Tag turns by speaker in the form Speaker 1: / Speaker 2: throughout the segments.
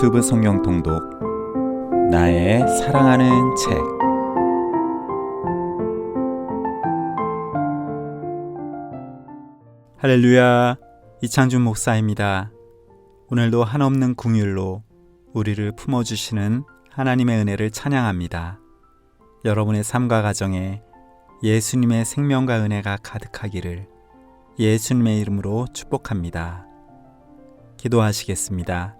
Speaker 1: 유튜브 성경 통독 나의 사랑하는 책 할렐루야 이창준 목사입니다. 오늘도 한없는 궁율로 우리를 품어 주시는 하나님의 은혜를 찬양합니다. 여러분의 삶과 가정에 예수님의 생명과 은혜가 가득하기를 예수님의 이름으로 축복합니다. 기도하시겠습니다.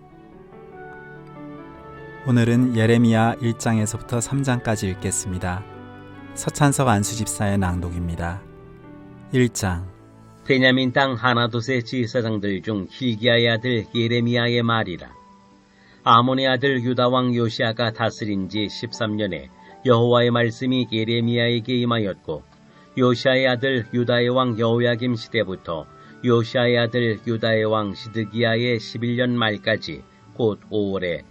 Speaker 1: 오늘은 예레미야 1장에서부터 3장까지 읽겠습니다. 서찬석 안수집사의 낭독입니다. 1장
Speaker 2: 베냐민 땅 하나도세 지사장들 중 hil기야의 아들 예레미야의 말이라. 아몬의 아들 유다 왕 요시아가 다스린 지 13년에 여호와의 말씀이 예레미야에게 임하였고 요시아의 아들 유다의 왕 여호야김 시대부터 요시아의 아들 유다의 왕 시드기야의 11년 말까지 곧 5월에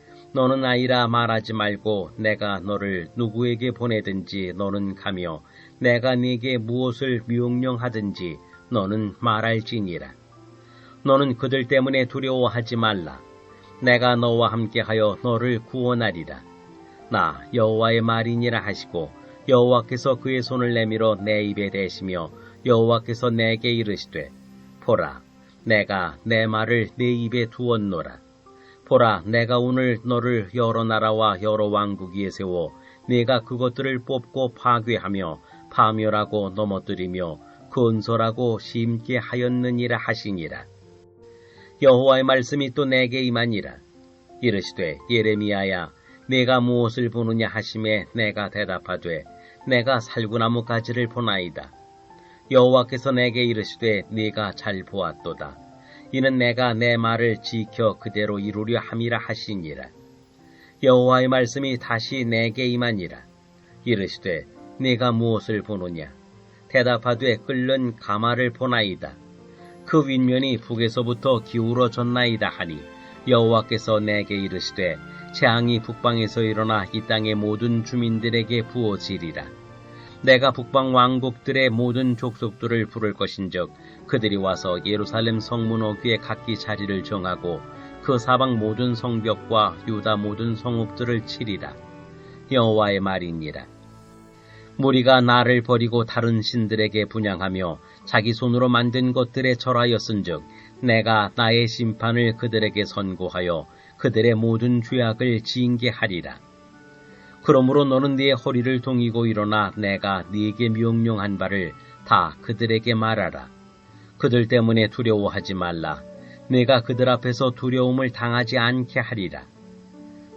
Speaker 2: 너는 아이라 말하지 말고 내가 너를 누구에게 보내든지 너는 가며 내가 네게 무엇을 명령하든지 너는 말할지니라. 너는 그들 때문에 두려워하지 말라. 내가 너와 함께하여 너를 구원하리라. 나 여호와의 말이니라 하시고 여호와께서 그의 손을 내밀어 내 입에 대시며 여호와께서 내게 이르시되 보라 내가 내 말을 내 입에 두었노라. 보라 내가 오늘 너를 여러 나라와 여러 왕국 위에 세워 네가 그것들을 뽑고 파괴하며 파멸하고 넘어뜨리며 건설하고 심게 하였느니라 하시니라. 여호와의 말씀이 또 내게 임하니라. 이르시되 예레미야야 내가 무엇을 보느냐 하심에 내가 대답하되 내가 살구나무 가지를 보나이다. 여호와께서 내게 이르시되 네가 잘 보았도다. 이는 내가 내 말을 지켜 그대로 이루려 함이라 하시니라. 여호와의 말씀이 다시 내게 임하니라. 이르시되 네가 무엇을 보느냐? 대답하되 끓는 가마를 보나이다. 그 윗면이 북에서부터 기울어졌나이다 하니 여호와께서 내게 이르시되 재앙이 북방에서 일어나 이 땅의 모든 주민들에게 부어지리라. 내가 북방 왕국들의 모든 족속들을 부를 것인즉 그들이 와서 예루살렘 성문 어귀에 각기 자리를 정하고 그 사방 모든 성벽과 유다 모든 성읍들을 치리라. 여호와의 말이니라. 무리가 나를 버리고 다른 신들에게 분양하며 자기 손으로 만든 것들에 절하였은즉 내가 나의 심판을 그들에게 선고하여 그들의 모든 죄악을 징계하리라. 그러므로 너는 네 허리를 동이고 일어나 내가 네게 명령한 바를 다 그들에게 말하라. 그들 때문에 두려워하지 말라. 내가 그들 앞에서 두려움을 당하지 않게 하리라.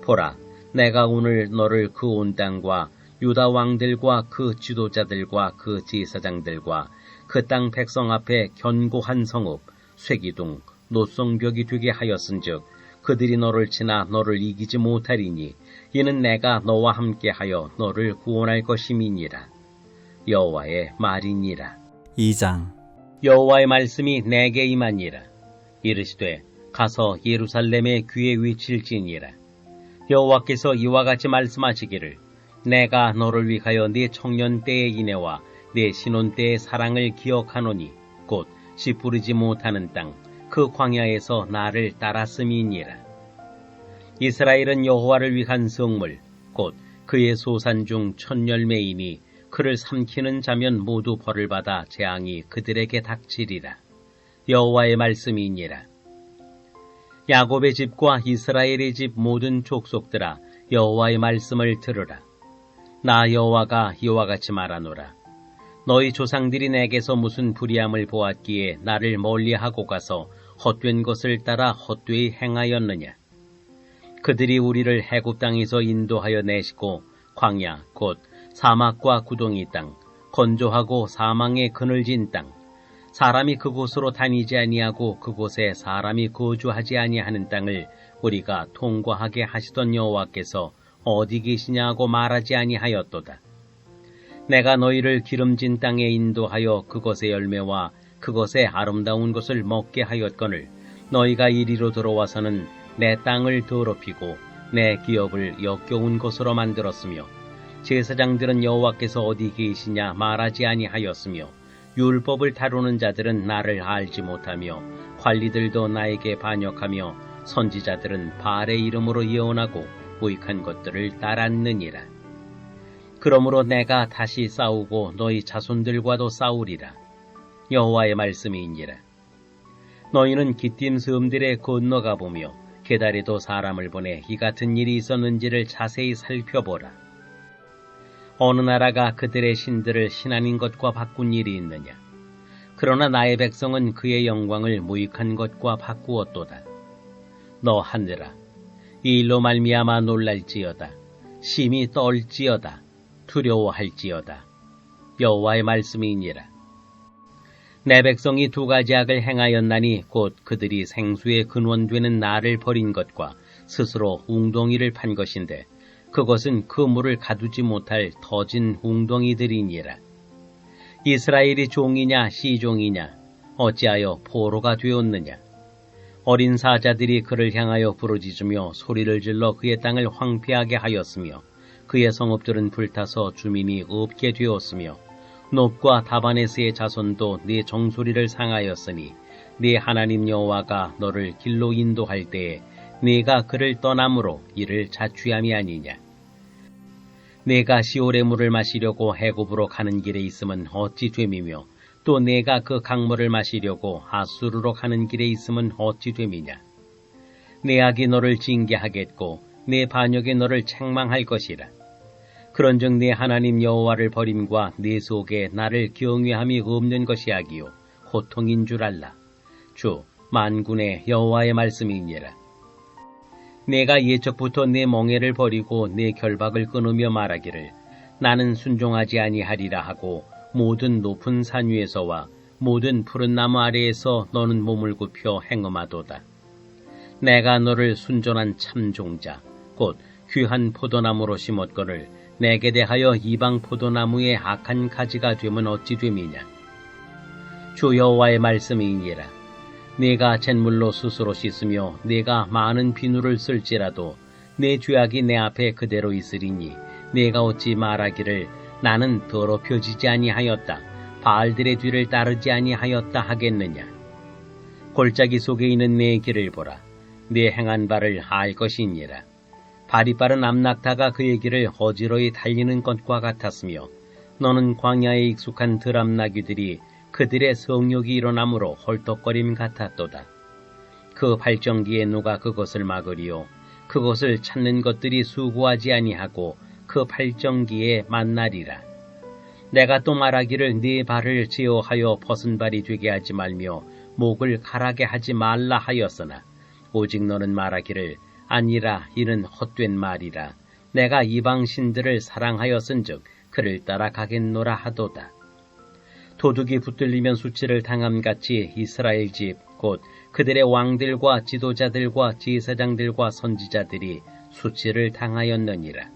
Speaker 2: 보라, 내가 오늘 너를 그 온 땅과 유다 왕들과 그 지도자들과 그 제사장들과 그 땅 백성 앞에 견고한 성읍, 쇠기둥, 노성벽이 되게 하였은즉 그들이 너를 치나 너를 이기지 못하리니 이는 내가 너와 함께하여 너를 구원할 것임이니라. 여호와의 말이니라.
Speaker 1: 2장
Speaker 2: 여호와의 말씀이 내게 임하니라. 이르시되 가서 예루살렘의 귀에 위칠지니라. 여호와께서 이와 같이 말씀하시기를 내가 너를 위하여 네 청년 때의 인애와 네 신혼 때의 사랑을 기억하노니 곧씨 뿌리지 못하는 땅 그 광야에서 나를 따랐음이니라. 이스라엘은 여호와를 위한 성물 곧 그의 소산 중 천열매이니 그를 삼키는 자면 모두 벌을 받아 재앙이 그들에게 닥치리라. 여호와의 말씀이니라. 야곱의 집과 이스라엘의 집 모든 족속들아 여호와의 말씀을 들으라. 나 여호와가 이와 같이 말하노라. 너희 조상들이 내게서 무슨 불의함을 보았기에 나를 멀리하고 가서 헛된 것을 따라 헛되이 행하였느냐? 그들이 우리를 해국 땅에서 인도하여 내시고 광야 곧 사막과 구덩이 땅 건조하고 사망의 그늘진 땅 사람이 그곳으로 다니지 아니하고 그곳에 사람이 거주하지 아니하는 땅을 우리가 통과하게 하시던 여호와께서 어디 계시냐고 말하지 아니하였도다. 내가 너희를 기름진 땅에 인도하여 그것의 열매와 그것의 아름다운 것을 먹게 하였거늘 너희가 이리로 들어와서는 내 땅을 더럽히고 내 기업을 역겨운 것으로 만들었으며 제사장들은 여호와께서 어디 계시냐 말하지 아니하였으며 율법을 다루는 자들은 나를 알지 못하며 관리들도 나에게 반역하며 선지자들은 바알의 이름으로 예언하고 무익한 것들을 따랐느니라. 그러므로 내가 다시 싸우고 너희 자손들과도 싸우리라. 여호와의 말씀이니라. 너희는 기띔 섬들에 건너가 보며 계달에도 사람을 보내 이 같은 일이 있었는지를 자세히 살펴보라. 어느 나라가 그들의 신들을 신하인 것과 바꾼 일이 있느냐? 그러나 나의 백성은 그의 영광을 무익한 것과 바꾸었도다. 너 하늘아, 이 일로 말미암아 놀랄지어다. 심히 떨지어다. 두려워할지어다. 여호와의 말씀이니라. 내 백성이 두 가지 악을 행하였나니 곧 그들이 생수의 근원되는 나를 버린 것과 스스로 웅덩이를 판 것인데 그것은 그 물을 가두지 못할 터진 웅덩이들이니라. 이스라엘이 종이냐 시종이냐 어찌하여 포로가 되었느냐 어린 사자들이 그를 향하여 부르짖으며 소리를 질러 그의 땅을 황폐하게 하였으며 그의 성읍들은 불타서 주민이 없게 되었으며 놋과 다바네스의 자손도 네 정소리를 상하였으니 네 하나님 여호와가 너를 길로 인도할 때에 네가 그를 떠남으로 이를 자취함이 아니냐. 내가 시올의 물을 마시려고 해굽으로 가는 길에 있으면 어찌 됨이며 또 내가 그 강물을 마시려고 하수르로 가는 길에 있으면 어찌 됨이냐. 내 악이 너를 징계하겠고 내 반역이 너를 책망할 것이라 그런즉 내 하나님 여호와를 버림과 내 속에 나를 경외함이 없는 것이 악이요 고통인 줄 알라 주 만군의 여호와의 말씀이니라 내가 예적부터 내 멍에를 버리고 내 결박을 끊으며 말하기를 나는 순종하지 아니하리라 하고 모든 높은 산 위에서와 모든 푸른 나무 아래에서 너는 몸을 굽혀 행음하도다. 내가 너를 순전한 참종자 곧 귀한 포도나무로 심었거늘 내게 대하여 이방 포도나무의 악한 가지가 되면 어찌 됨이냐? 주 여호와의 말씀이니라. 내가 잿물로 스스로 씻으며 내가 많은 비누를 쓸지라도 내 죄악이 내 앞에 그대로 있으리니 내가 어찌 말하기를 나는 더럽혀지지 아니하였다 바알들의 뒤를 따르지 아니하였다 하겠느냐? 골짜기 속에 있는 내 길을 보라. 내 행한 바를 알 것이니라 발이 빠른 암낙타가 그의 길을 어지러이 달리는 것과 같았으며 너는 광야에 익숙한 드람나귀들이 그들의 성욕이 일어나므로 헐떡거림 같았도다. 그 발정기에 누가 그것을 막으리요. 그것을 찾는 것들이 수고하지 아니하고 그 발정기에 만나리라. 내가 또 말하기를 네 발을 제어하여 벗은 발이 되게 하지 말며 목을 가라게 하지 말라 하였으나 오직 너는 말하기를 아니라 이는 헛된 말이라. 내가 이방 신들을 사랑하였은즉 그를 따라가겠노라 하도다. 도둑이 붙들리면 수치를 당함같이 이스라엘 집 곧 그들의 왕들과 지도자들과 제사장들과 선지자들이 수치를 당하였느니라.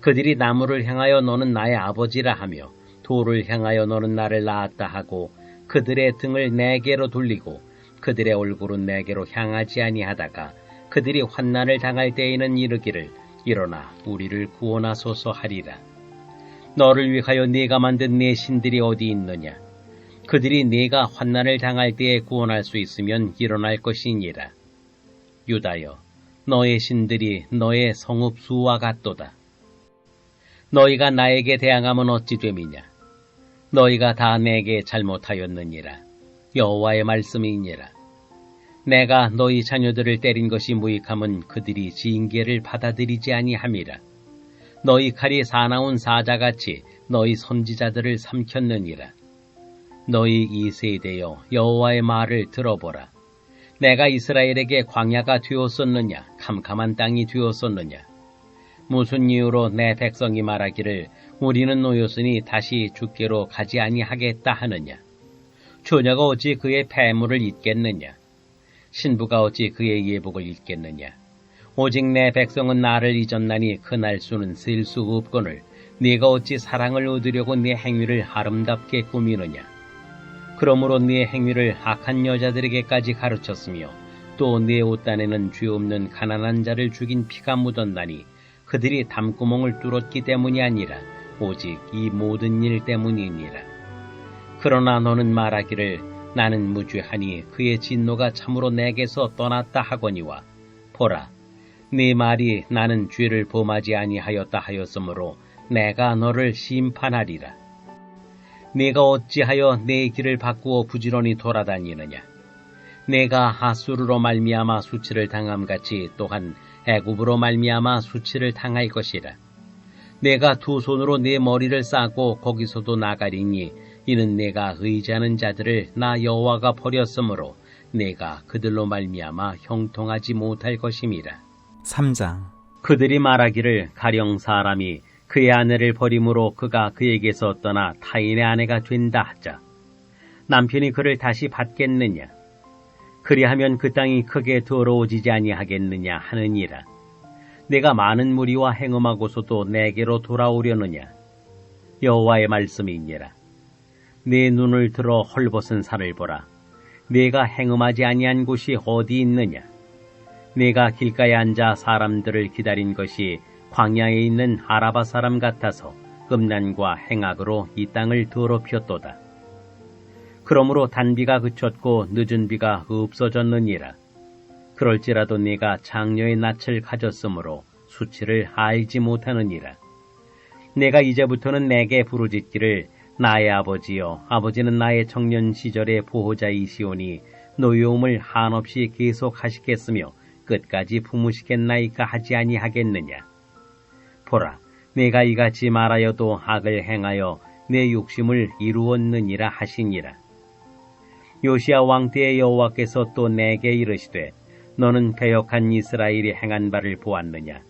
Speaker 2: 그들이 나무를 향하여 너는 나의 아버지라 하며 돌을 향하여 너는 나를 낳았다 하고 그들의 등을 내게로 돌리고 그들의 얼굴은 내게로 향하지 아니하다가 그들이 환난을 당할 때에는 이르기를 일어나 우리를 구원하소서 하리라. 너를 위하여 네가 만든 내 신들이 어디 있느냐? 그들이 네가 환난을 당할 때에 구원할 수 있으면 일어날 것이니라. 유다여, 너의 신들이 너의 성읍 수와 같도다. 너희가 나에게 대항하면 어찌 됨이냐? 너희가 다 내게 잘못하였느니라. 여호와의 말씀이니라. 내가 너희 자녀들을 때린 것이 무익함은 그들이 징계를 받아들이지 아니함이라. 너희 칼이 사나운 사자같이 너희 선지자들을 삼켰느니라. 너희 이 세대여 여호와의 말을 들어보라. 내가 이스라엘에게 광야가 되었었느냐 캄캄한 땅이 되었었느냐 무슨 이유로 내 백성이 말하기를 우리는 노였으니 다시 죽게로 가지 아니하겠다 하느냐 처녀가 어찌 그의 폐물을 잊겠느냐 신부가 어찌 그의 예복을 잊겠느냐 오직 내 백성은 나를 잊었나니 그 날 수는 셀 수 없거늘 네가 어찌 사랑을 얻으려고 네 행위를 아름답게 꾸미느냐 그러므로 네 행위를 악한 여자들에게까지 가르쳤으며 또 네 옷단에는 죄 없는 가난한 자를 죽인 피가 묻었나니 그들이 담구멍을 뚫었기 때문이 아니라 오직 이 모든 일 때문이니라. 그러나 너는 말하기를 나는 무죄하니 그의 진노가 참으로 내게서 떠났다 하거니와 보라 네 말이 나는 죄를 범하지 아니하였다 하였으므로 내가 너를 심판하리라. 네가 어찌하여 내 길을 바꾸어 부지런히 돌아다니느냐? 내가 하수르로 말미암아 수치를 당함같이 또한 애굽으로 말미암아 수치를 당할 것이라. 내가 두 손으로 네 머리를 싸고 거기서도 나가리니 이는 내가 의지하는 자들을 나 여호와가 버렸으므로 내가 그들로 말미암아 형통하지 못할 것임이라.
Speaker 1: 3장
Speaker 2: 그들이 말하기를 가령 사람이 그의 아내를 버림으로 그가 그에게서 떠나 타인의 아내가 된다 하자. 남편이 그를 다시 받겠느냐? 그리하면 그 땅이 크게 더러워지지 아니하겠느냐 하느니라. 내가 많은 무리와 행음하고서도 내게로 돌아오려느냐? 여호와의 말씀이니라. 네 눈을 들어 헐벗은 산을 보라. 네가 행음하지 아니한 곳이 어디 있느냐? 네가 길가에 앉아 사람들을 기다린 것이 광야에 있는 아라바 사람 같아서 음란과 행악으로 이 땅을 더럽혔도다. 그러므로 단비가 그쳤고 늦은 비가 없어졌느니라. 그럴지라도 네가 장녀의 낯을 가졌으므로 수치를 알지 못하느니라. 내가 이제부터는 내게 부르짖기를 나의 아버지여 아버지는 나의 청년 시절의 보호자이시오니 노여움을 한없이 계속하시겠으며 끝까지 품으시겠나이까 하지 아니하겠느냐. 보라, 내가 이같이 말하여도 악을 행하여 내 욕심을 이루었느니라 하시니라. 요시아 왕 때의 여호와께서 또 내게 이르시되 너는 배역한 이스라엘이 행한 바를 보았느냐?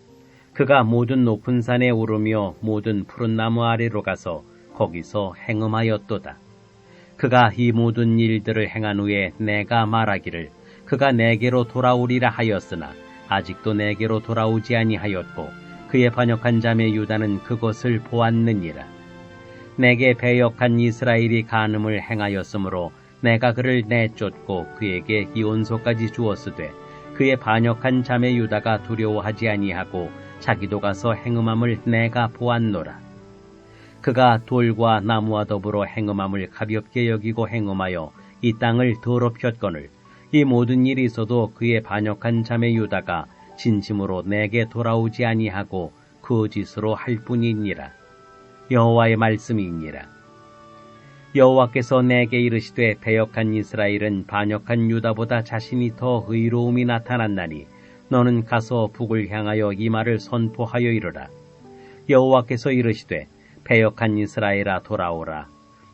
Speaker 2: 그가 모든 높은 산에 오르며 모든 푸른 나무 아래로 가서 거기서 행음하였도다. 그가 이 모든 일들을 행한 후에 내가 말하기를 그가 내게로 돌아오리라 하였으나 아직도 내게로 돌아오지 아니하였고 그의 반역한 자매 유다는 그것을 보았느니라. 내게 배역한 이스라엘이 간음을 행하였으므로 내가 그를 내쫓고 그에게 이온소까지 주었으되 그의 반역한 자매 유다가 두려워하지 아니하고 자기도 가서 행음함을 내가 보았노라. 그가 돌과 나무와 더불어 행음함을 가볍게 여기고 행음하여 이 땅을 더럽혔거늘 이 모든 일이 있어도 그의 반역한 자매 유다가 진심으로 내게 돌아오지 아니하고 거짓으로 할 뿐이니라. 여호와의 말씀이니라. 여호와께서 내게 이르시되 배역한 이스라엘은 반역한 유다보다 자신이 더 의로움이 나타났나니 너는 가서 북을 향하여 이 말을 선포하여 이르라. 여호와께서 이르시되 배역한 이스라엘아 돌아오라.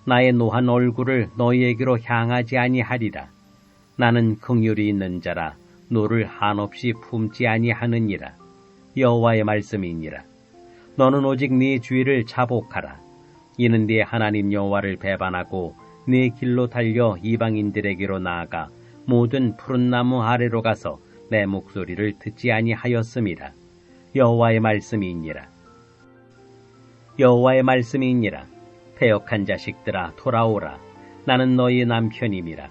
Speaker 2: 나의 노한 얼굴을 너희에게로 향하지 아니하리라. 나는 긍휼이 있는 자라 노를 한없이 품지 아니하느니라. 여호와의 말씀이니라. 너는 오직 네 주의를 자복하라. 이는 네 하나님 여호와를 배반하고 네 길로 달려 이방인들에게로 나아가 모든 푸른 나무 아래로 가서 내 목소리를 듣지 아니하였음이라. 여호와의 말씀이니라. 여호와의 말씀이니라. 패역한 자식들아 돌아오라. 나는 너희 남편임이라.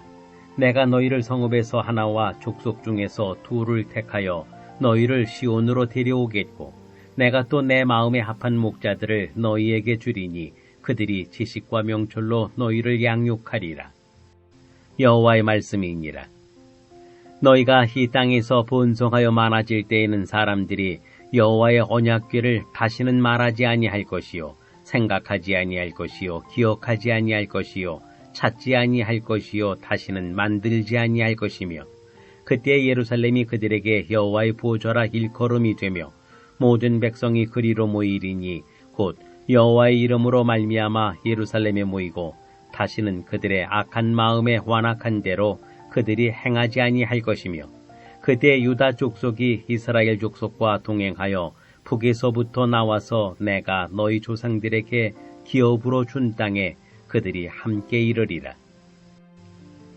Speaker 2: 내가 너희를 성읍에서 하나와 족속 중에서 둘을 택하여 너희를 시온으로 데려오겠고 내가 또 내 마음에 합한 목자들을 너희에게 주리니 그들이 지식과 명철로 너희를 양육하리라. 여호와의 말씀이니라. 너희가 이 땅에서 번성하여 많아질 때에는 사람들이 여호와의 언약궤를 다시는 말하지 아니할 것이요 생각하지 아니할 것이요 기억하지 아니할 것이요 찾지 아니할 것이요 다시는 만들지 아니할 것이며 그때 예루살렘이 그들에게 여호와의 보좌라 일컬음이 되며 모든 백성이 그리로 모이리니 곧 여호와의 이름으로 말미암아 예루살렘에 모이고 다시는 그들의 악한 마음에 완악한 대로 그들이 행하지 아니할 것이며 그때 유다 족속이 이스라엘 족속과 동행하여 북에서부터 나와서 내가 너희 조상들에게 기업으로 준 땅에 그들이 함께 이르리라.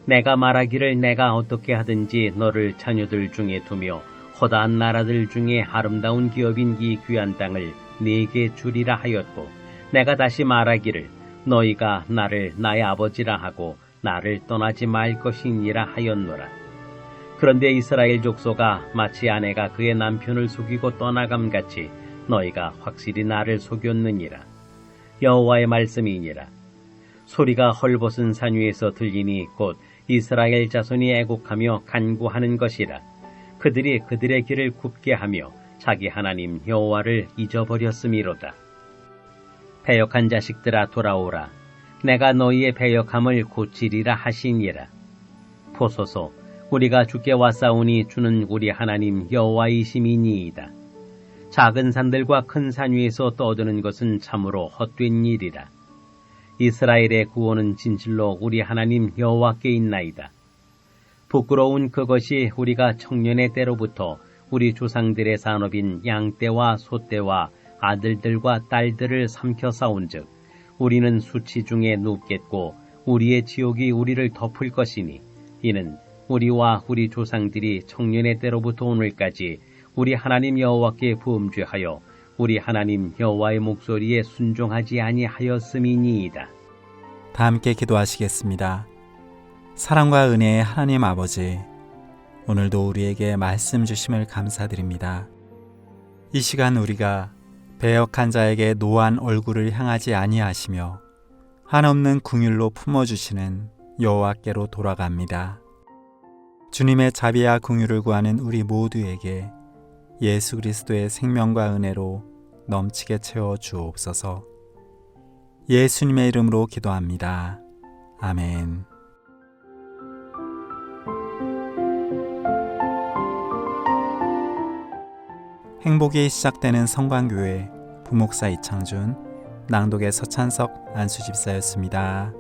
Speaker 2: 내가 말하기를 내가 어떻게 하든지 너를 자녀들 중에 두며 허다한 나라들 중에 아름다운 기업인 이 귀한 땅을 네게 주리라 하였고 내가 다시 말하기를 너희가 나를 나의 아버지라 하고 나를 떠나지 말 것이니라 하였노라. 그런데 이스라엘 족소가 마치 아내가 그의 남편을 속이고 떠나감 같이 너희가 확실히 나를 속였느니라. 여호와의 말씀이니라. 소리가 헐벗은 산 위에서 들리니 곧 이스라엘 자손이 애곡하며 간구하는 것이라. 그들이 그들의 길을 굽게 하며 자기 하나님 여호와를 잊어버렸음이로다. 배역한 자식들아 돌아오라. 내가 너희의 배역함을 고치리라 하시니라. 보소서 우리가 주께 왔사오니 주는 우리 하나님 여호와이심이니이다. 작은 산들과 큰 산 위에서 떠드는 것은 참으로 헛된 일이라. 이스라엘의 구원은 진실로 우리 하나님 여호와께 있나이다. 부끄러운 그것이 우리가 청년의 때로부터 우리 조상들의 산업인 양떼와 소떼와 아들들과 딸들을 삼켜 싸운즉 우리는 수치 중에 눕겠고 우리의 지옥이 우리를 덮을 것이니 이는 우리와 우리 조상들이 청년의 때로부터 오늘까지 우리 하나님 여호와께 부음죄하여 우리 하나님 여호와의 목소리에 순종하지 아니하였음이니이다.
Speaker 1: 다 함께 기도하시겠습니다. 사랑과 은혜의 하나님 아버지, 오늘도 우리에게 말씀 주심을 감사드립니다. 이 시간 우리가 배역한 자에게 노한 얼굴을 향하지 아니하시며 한없는 궁율로 품어주시는 여호와께로 돌아갑니다. 주님의 자비와 궁율을 구하는 우리 모두에게 예수 그리스도의 생명과 은혜로 넘치게 채워 주옵소서. 예수님의 이름으로 기도합니다. 아멘. 행복이 시작되는 성광교회 부목사 이창준, 낭독의 서찬석 안수집사였습니다.